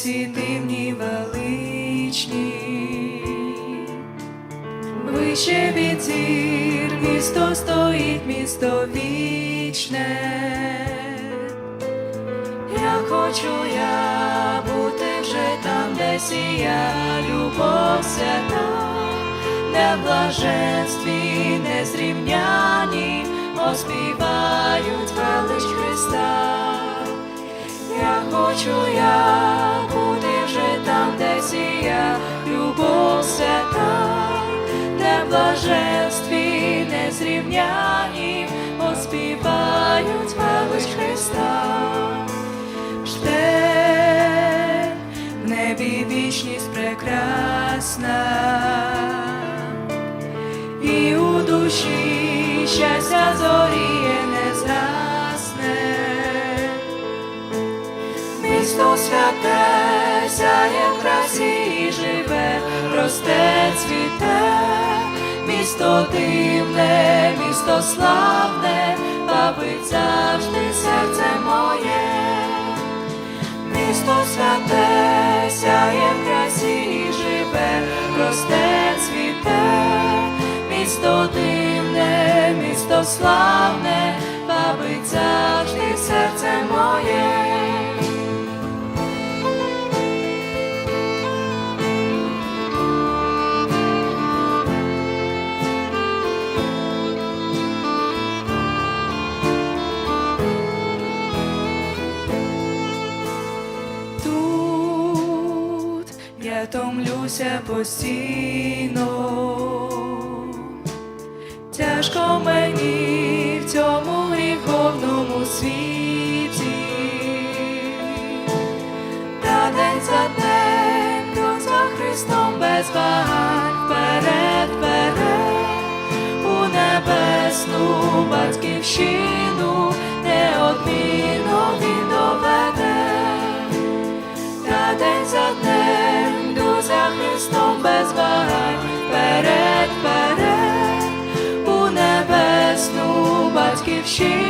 всі дивні величні, вище від зір місто стоїть, місто вічне. Я хочу я бути вже там, де сія любов свята, де в блаженстві незрівняні оспівають велич Христа. Я хочу я душі щастя зоріє не згасне. Місто святе, сяє в красі живе, росте, цвіте, місто дивне, місто славне, бавить завжди серце моє. Місто святе, сяє в красі живе, росте, цвіте, місто дивне, місто славне, бавить завжди серце моє. Тут я томлюся постійно, тяжко світі, та день за йду за Христом без вагань вперед, вперед, у небесну батьківщину, неодмінно він доведе. Та день за йду за Христом без вагань, вперед, вперед, у небесну батьківщину.